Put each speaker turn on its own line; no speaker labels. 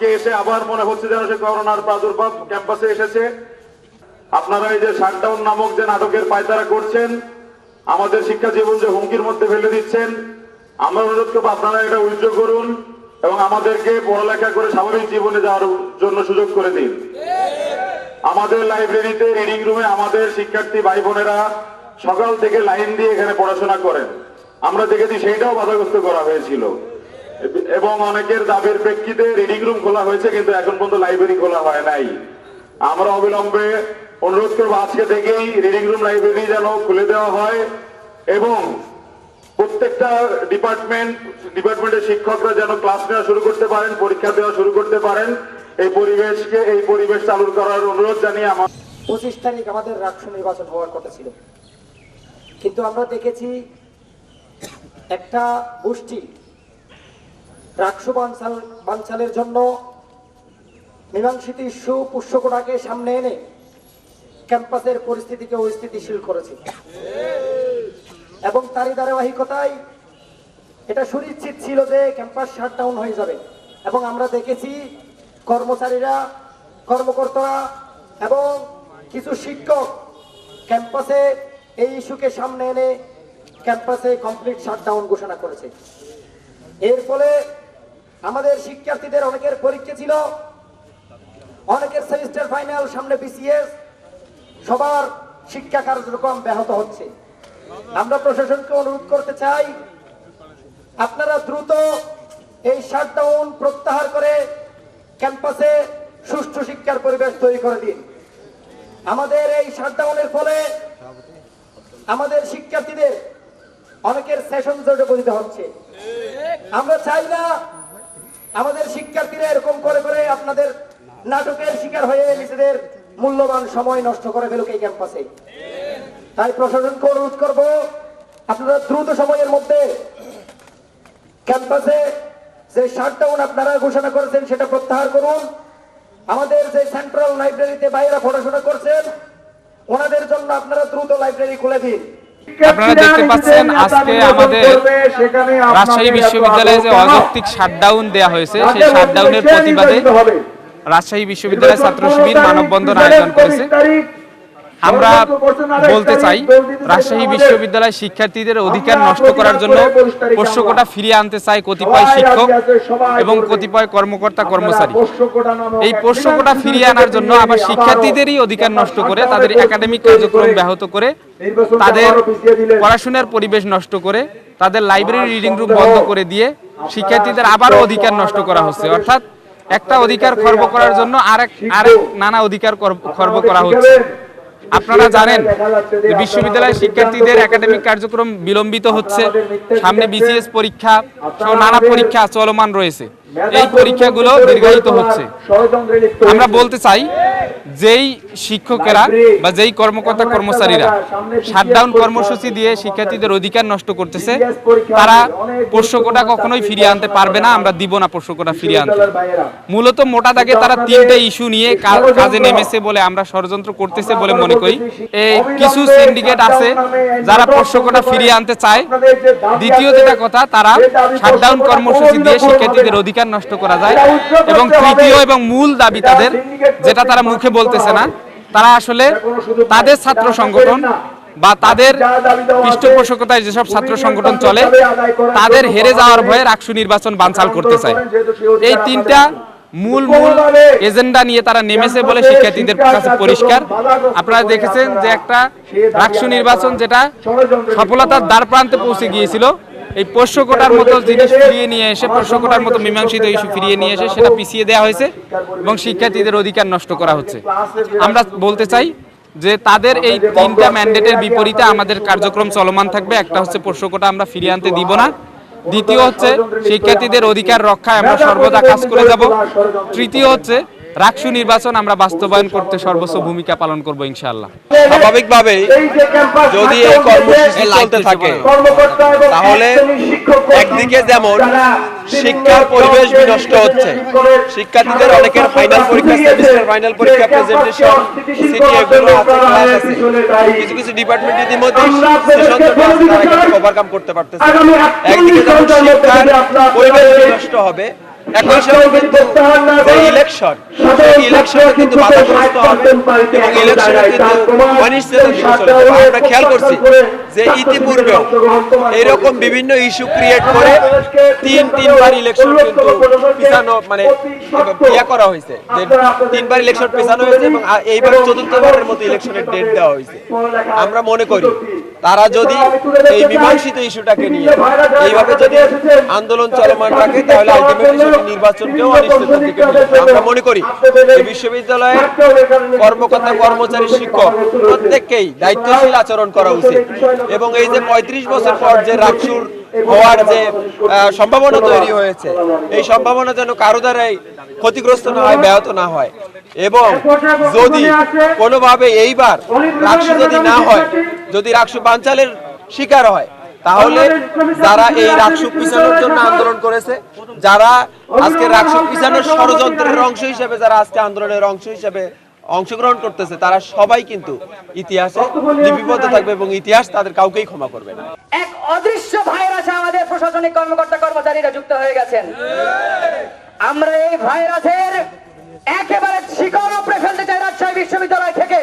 কে এসে আবার মনে হচ্ছে যেন সে করোনার প্রাদুর্ভাব ক্যাম্পাসে এসেছে। আপনারা এই যে শাটডাউন নামক যে নাটকের পায়তারা করছেন, আমাদের শিক্ষা জীবন যে হুমকির মধ্যে ফেলে দিচ্ছেন, আমরা অনুরোধ করব আপনারা এটা উজ্জ্ব করুন এবং আমাদেরকে পড়ালেখা করে স্বাভাবিক জীবনে যাওয়ার জন্য সুযোগ করে দিন। আমাদের লাইব্রেরিতে, রিডিং রুমে আমাদের শিক্ষার্থী ভাই বোনেরা সকাল থেকে লাইন দিয়ে এখানে পড়াশোনা করেন। আমরা দেখেছি সেইটাও বাধাগ্রস্ত করা হয়েছিল। এবং অনেকের দাবির প্রেক্ষিতে রিডিং রুম খোলা হয়েছে, কিন্তু এখন পর্যন্ত লাইব্রেরি খোলা হয় নাই। আমরা অবিলম্বে অনুরোধ করব আজকে থেকেই রিডিং রুম লাইব্রেরি যেন খুলে দেওয়া হয় এবং প্রত্যেকটা ডিপার্টমেন্ট ডিপার্টমেন্টের শিক্ষকরা যেন ক্লাস নেওয়া শুরু করতে পারেন, পরীক্ষা দেওয়া শুরু করতে পারেন। এই পরিবেশকে, এই পরিবেশ চালু করার অনুরোধ জানিয়ে আমার
পঁচিশ তারিখ আমাদের রাষ্ট্র নির্বাচন হওয়ার কথা ছিল। কিন্তু আমরা দেখেছি একটা গোষ্ঠী রাষ্ট্র বানচাল বানচালের জন্য মীমাংসিত ইস্যু পুষ্যকোটাকে সামনে এনে ক্যাম্পাসের পরিস্থিতিকে অস্থিতিশীল করেছে। এবং তারই ধারাবাহিকতায় এটা সুনিশ্চিত ছিল যে ক্যাম্পাস শাটডাউন হয়ে যাবে। এবং আমরা দেখেছি কর্মচারীরা, কর্মকর্তারা এবং কিছু শিক্ষক ক্যাম্পাসে এই ইস্যুকে সামনে এনে ক্যাম্পাসে কমপ্লিট শাটডাউন ঘোষণা করেছে। এর ফলে আমাদের শিক্ষার্থীদের অনেকের পরীক্ষা ছিল, অনেকের সেমিস্টার ফাইনাল, সামনে বিসিএস সবার শিক্ষা কার্যক্রম ব্যাহত হচ্ছে। আমরা প্রশাসনকে অনুরোধ করতে চাই, আপনারা দ্রুত এই শাটডাউন প্রত্যাহার করে ক্যাম্পাসে সুষ্ঠু শিক্ষার পরিবেশ তৈরি করে দিন। আমাদের এই শাটডাউনের ফলে আমাদের শিক্ষার্থীদের অনেকের সেশন জটে বলিতে হচ্ছে। আমরা চাই না আমাদের শিক্ষার্থীরা এরকম করে করে আপনাদের নাটকের শিকার হয়ে নিজেদের মূল্যবান সময় নষ্ট করে ফেলুক এই ক্যাম্পাসে। তাই প্রশাসনকে অনুরোধ করব, আপনারা দ্রুত সময়ের মধ্যে ক্যাম্পাসে যে শাটডাউন আপনারা ঘোষণা করেছেন সেটা প্রত্যাহার করুন। আমাদের যে সেন্ট্রাল লাইব্রেরিতে বাইরা পড়াশোনা করছেন, ওনাদের জন্য আপনারা দ্রুত লাইব্রেরি খুলে দিন।
আপনারা দেখতে পাচ্ছেন আজকে আমাদের রাজশাহী বিশ্ববিদ্যালয়ে যে অযৌক্তিক শাটডাউন হয়েছে সেই শাটডাউনের প্রতিবাদে রাজশাহী বিশ্ববিদ্যালয় ছাত্র শিবির মানববন্ধন আয়োজন করেছে। আমরা বলতে চাই রাজশাহী বিশ্ববিদ্যালয় শিক্ষার্থীদের অধিকার নষ্ট করার জন্য পোষ্যকোটা ফিরিয়ে আনতে চায় কতিপয় শিক্ষক এবং কতিপয় কর্মকর্তা কর্মচারী। এই পোষ্যকোটা ফিরিয়ে আনার জন্য আবার শিক্ষার্থীদেরই অধিকার নষ্ট করে তাদের একাডেমিক কার্যক্রম ব্যাহত করে তাদের পড়াশোনার পরিবেশ নষ্ট করে তাদের লাইব্রেরি রিডিং রুম বন্ধ করে দিয়ে শিক্ষার্থীদের আবারও অধিকার নষ্ট করা হচ্ছে। অর্থাৎ একটা অধিকার খর্ব করার জন্য আরেক আরেক নানা অধিকার খর্ব করা হচ্ছে। আপনারা জানেন যে বিশ্ববিদ্যালয়ের শিক্ষার্থীদের একাডেমিক কার্যক্রম বিলম্বিত হচ্ছে। সামনে বিসিএস পরীক্ষা সহ নানা পরীক্ষা চলমান রয়েছে। এই পরীক্ষাগুলো দীর্ঘায়িত হচ্ছে। আমরা বলতে চাই যেই শিক্ষকেরা বা যেই কর্মকর্তা কর্মচারীরা শাটডাউন কর্মসূচি দিয়ে শিক্ষার্থীদের অধিকার নষ্ট করতেছে তারা পোষ্যকোটা কখনোই ফিরিয়ে আনতে পারবে না আমরা দিব না পোষ্যকোটা ফিরিয়ে আনতে। মূলত মোটা দাগে তারা তিনটে ইস্যু নিয়ে কাজে নেমেছে বলে আমরা ষড়যন্ত্র করতেছে বলে মনে করি। এই কিছু সিন্ডিকেট আছে যারা পোষ্যকোটা ফিরিয়ে আনতে চায়। দ্বিতীয় যেটা কথা তারা শাটডাউন কর্মসূচি দিয়ে শিক্ষার্থীদের অধিকার নষ্ট করা যায় এবং তৃতীয় এবং মূল দাবি তাদের যেটা তারা মুখে বলতেছে না। তারা আসলে তাদের ছাত্র সংগঠন বা তাদের পৃষ্ঠপোষকতায় যেসব ছাত্র সংগঠন চলে, তাদের হেরে যাওয়ার ভয়ে রাকসু নির্বাচন বানচাল করতে চায়। এই তিনটা মূল মূল এজেন্ডা নিয়ে তারা নেমেছে বলে শিক্ষার্থীদের কাছে পরিষ্কার। আপনারা দেখেছেন যে একটা রাকসু নির্বাচন যেটা সফলতার দ্বার প্রান্তে পৌঁছে গিয়েছিল এই পোষ্যকোটার মতো জিনিস ফিরিয়ে নিয়ে এসে পোষ্যকোটার মতো মীমাংসিত ইস্যু ফিরিয়ে নিয়ে এসে সেটা পিছিয়ে দেওয়া হয়েছে এবং শিক্ষার্থীদের অধিকার নষ্ট করা হচ্ছে। আমরা বলতে চাই যে তাদের এই তিনটা ম্যান্ডেটের বিপরীতে আমাদের কার্যক্রম চলমান থাকবে। একটা হচ্ছে পোষ্যকোটা আমরা ফিরিয়ে আনতে দিব না। দ্বিতীয় হচ্ছে শিক্ষার্থীদের অধিকার রক্ষায় আমরা সর্বদা কাজ করে যাব। তৃতীয় হচ্ছে রাকসু নির্বাচন আমরা বাস্তবায়ন করতে সর্বোচ্চ ভূমিকা পালন করব ইনশাআল্লাহ।
স্বাভাবিকভাবেই যদি এই কর্মসূচি চলতে থাকে তাহলে একদিকে যেমন শিক্ষার পরিবেশ বিনষ্ট হচ্ছে শিক্ষার্থীদের অনেকের ফাইনাল পরীক্ষা সেমিস্টার ফাইনাল পরীক্ষা প্রেজেন্টেশন সিটি এগুলো আছে কিছু কিছু ডিপার্টমেন্ট ইতিমধ্যে সেশন চলতে তারা কিন্তু ওভারকাম করতে পারতেছে। একদিকে যেমন শিক্ষার পরিবেশ বিনষ্ট হবে একই সঙ্গে কিন্তু ইলেকশন ইলেকশন কিন্তু বাধাগ্রস্ত হবে এবং ইলেকশনে কিন্তু অনিশ্চয়তা দিকে চলে যাবে। আমরা খেয়াল করছি যে ইতিপূর্বে এরকম বিভিন্ন ইস্যু ক্রিয়েট করে তিন তিনবার ইলেকশন কিন্তু পিছানো মানে ইয়া করা হয়েছে। যে তিনবার ইলেকশন পেছানো হয়েছে এবং এইবার চতুর্থবারের মতো ইলেকশনের ডেট দেওয়া হয়েছে। আমরা মনে করি তারা যদি এই মীমাংসিত ইস্যুটাকে নিয়ে এইভাবে যদি আন্দোলন চলমান রাখে তাহলে আলটিমেটলি সেটি নির্বাচনকেও অনিশ্চয়তার দিকে আমরা মনে করি এই বিশ্ববিদ্যালয়ের কর্মকর্তা কর্মচারী শিক্ষক প্রত্যেককেই দায়িত্বশীল আচরণ করা উচিত। এবং এই যে পঁয়ত্রিশ বছর পর যে রাকসুর হওয়ার যে সম্ভাবনা তৈরি হয়েছে, এই সম্ভাবনা যেন কারও দ্বারাই ক্ষতিগ্রস্ত না হয়, ব্যাহত না হয়। এবং যদি কোনোভাবে এইবার রাকসু যদি না হয়, যদি রাকসু বাঞ্চালের শিকার হয়, তাহলে যারা এই রাকসু পিছানোর জন্য আন্দোলন করেছে, যারা আজকে রাকসু পিছানোর ষড়যন্ত্রের অংশ হিসেবে, যারা আজকে আন্দোলনের অংশ হিসেবে অংশগ্রহণ করতেছে, তারা সবাই কিন্তু ইতিহাসে লিপিবদ্ধ থাকবে এবং ইতিহাস তাদের কাউকেই ক্ষমা করবে না।
এক অদৃশ্য প্রশাসনিক কর্মকর্তা কর্মচারীরা যুক্ত হয়ে গেছেন। আমরা এই ভাইরাসের একেবারে শিকড় উপড়ে ফেলতে চাই রাজশাহী বিশ্ববিদ্যালয় থেকে।